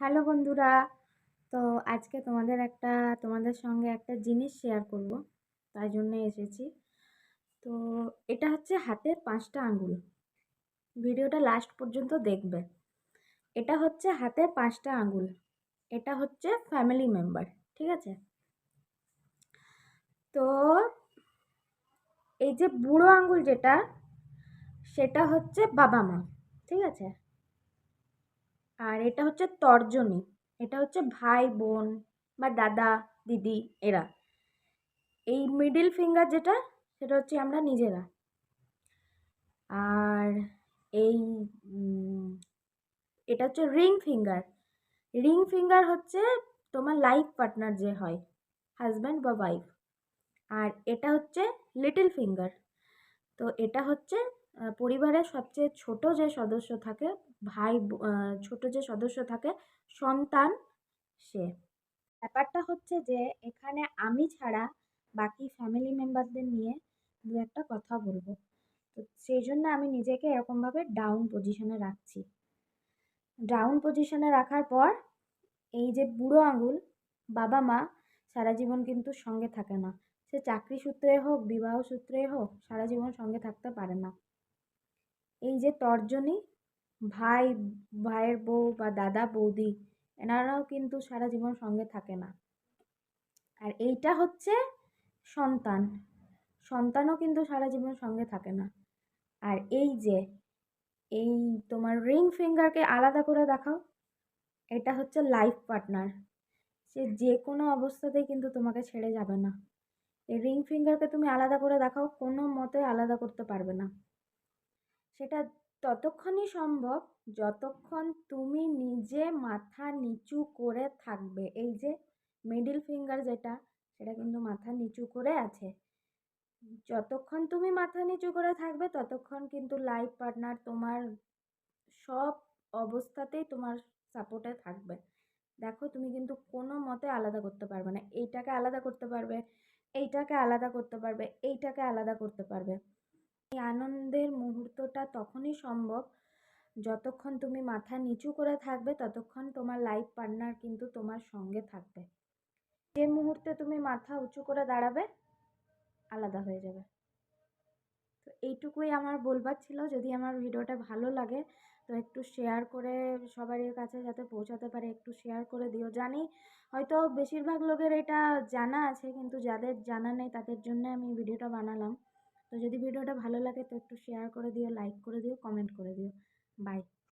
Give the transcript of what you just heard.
Hello বন্ধুরা। তো আজকে তোমাদের একটা, তোমাদের সঙ্গে একটা জিনিস শেয়ার করব, তাই জন্য এসেছি। তো এটা হচ্ছে হাতের পাঁচটা আঙ্গুল। ভিডিওটা লাস্ট পর্যন্ত দেখবে। এটা হচ্ছে হাতের পাঁচটা আঙ্গুল। এটা হচ্ছে ফ্যামিলি মেম্বার ঠিক আছে? তো এই যে বুড়ো আঙ্গুল যেটা, সেটা হচ্ছে বাবা মা, ঠিক আছে? আর এটা হচ্ছে তর্জনী। এটা হচ্ছে ভাই, বোন বা দাদা, দিদি, এরা। এই মিডিল ফিঙ্গার যেটা, সেটা হচ্ছে আমরা নিজেরা। আর এই এটা হচ্ছে রিং ফিঙ্গার রিং ফিঙ্গার হচ্ছে তোমার লাইফ পার্টনার যে হয় হাজব্যান্ড বা ওয়াইফ আর এটা হচ্ছে লিটল ফিঙ্গার তো এটা হচ্ছে পরিবারের সবচেয়ে ছোট যে সদস্য থাকে, ভাই ছোট যে সদস্য থাকে, সন্তান সে। ব্যাপারটা হচ্ছে যে, এখানে আমি ছাড়া বাকি ফ্যামিলি মেম্বারদের নিয়ে দু একটা কথা বলব। তো সেই জন্য আমি নিজেকে এরকমভাবে ডাউন পজিশনে রাখছি। ডাউন পজিশনে রাখার পর, এই যে বুড়ো আঙুল, বাবা মা সারা জীবন কিন্তু সঙ্গে থাকে না। সে চাকরি সূত্রে হোক, বিবাহ সূত্রে হোক, সারা জীবন সঙ্গে থাকতে পারে না। এই যে তর্জনী, ভাই, ভাইয়ের বউ বা দাদা, বৌদি, এনারাও কিন্তু সারা জীবন সঙ্গে থাকে না। আর এইটা হচ্ছে সন্তান। সন্তানও কিন্তু সারা জীবন সঙ্গে থাকে না। আর এই যে, এই তোমার রিং ফিঙ্গারকে আলাদা করে দেখাও, এটা হচ্ছে লাইফ পার্টনার। সে যে কোনো অবস্থাতেই কিন্তু তোমাকে ছেড়ে যাবে না। এই রিং ফিঙ্গারকে তুমি আলাদা করে দেখাও, কোনো মতে আলাদা করতে পারবে না। সেটা ততক্ষণই সম্ভব, যতক্ষণ তুমি নিজে মাথা নিচু করে থাকবে। এই যে মিডিল ফিঙ্গার যেটা, সেটা কিন্তু মাথা নিচু করে আছে। যতক্ষণ তুমি মাথা নিচু করে থাকবে, ততক্ষণ কিন্তু লাইফ পার্টনার তোমার সব অবস্থাতেই তোমার সাপোর্টে থাকবে। দেখো, তুমি কিন্তু কোনো মতে আলাদা করতে পারবে না। এইটাকে আলাদা করতে পারবে, এইটাকে আলাদা করতে পারবে, এইটাকে আলাদা করতে পারবে। এই আনন্দের মুহূর্তটা তখনই সম্ভব। যতক্ষণ তুমি মাথা নিচু করে থাকবে, ততক্ষণ তোমার লাইফ পার্টনার কিন্তু তোমার সঙ্গে থাকবে। যে মুহূর্তে তুমি মাথা উঁচু করে দাঁড়াবে, আলাদা হয়ে যাবে। তো এইটুকুই আমার বলবার ছিল। যদি আমার ভিডিওটা ভালো লাগে, তো একটু শেয়ার করে সবারই কাছে যাতে পৌঁছাতে পারে, একটু শেয়ার করে দিও। জানি হয়তো বেশিরভাগ লোকের এটা জানা আছে, কিন্তু যাদের জানা নেই, তাদের জন্য আমি ভিডিওটা বানালাম। তো যদি ভিডিওটা ভালো লাগে তো একটু শেয়ার করে দিও লাইক করে দিও কমেন্ট করে দিও। বাই